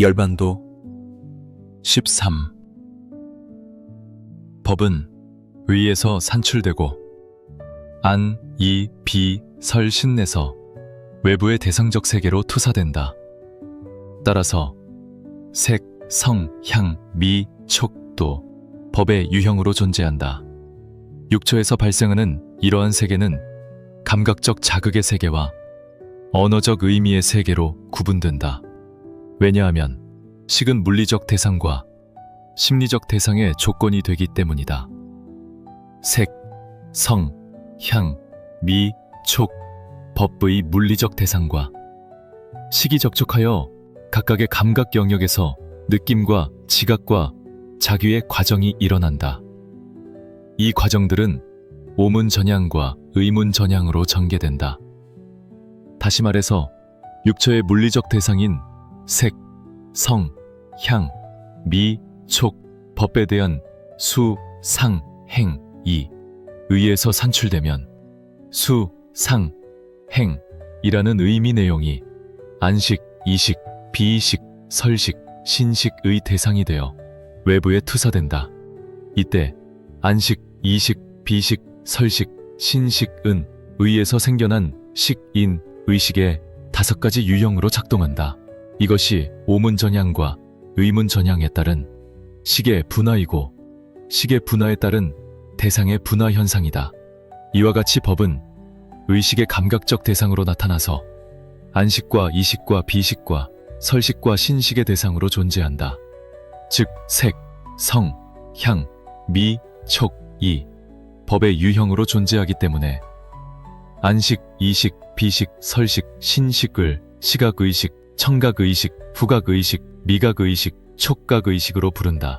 열반도 13 법은 의에서 산출되고 안, 이, 비, 설, 신내서 외부의 대상적 세계로 투사된다. 따라서 색, 성, 향, 미, 촉도 법의 유형으로 존재한다. 6초에서 발생하는 이러한 세계는 감각적 자극의 세계와 언어적 의미의 세계로 구분된다. 왜냐하면 식은 물리적 대상과 심리적 대상의 조건이 되기 때문이다. 색, 성, 향, 미, 촉, 법의 물리적 대상과 식이 적촉하여 각각의 감각 영역에서 느낌과 지각과 자규의 과정이 일어난다. 이 과정들은 오문 전향과 의문 전향으로 전개된다. 다시 말해서 육처의 물리적 대상인 색, 성, 향, 미, 촉, 법에 대한 수, 상, 행, 이, 의에서 산출되면 수, 상, 행 이라는 의미 내용이 안식, 이식, 비이식, 설식, 신식의 대상이 되어 외부에 투사된다. 이때 안식, 이식, 비식, 설식, 신식은 의에서 생겨난 식, 인, 의식의 다섯 가지 유형으로 작동한다. 이것이 오문전향과 의문전향에 따른 식의 분화이고 식의 분화에 따른 대상의 분화 현상이다. 이와 같이 법은 의식의 감각적 대상으로 나타나서 안식과 이식과 비식과 설식과 신식의 대상으로 존재한다. 즉, 색, 성, 향, 미, 촉, 이 법의 유형으로 존재하기 때문에 안식, 이식, 비식, 설식, 신식을 시각의식, 청각의식, 후각의식, 미각의식, 촉각의식으로 부른다.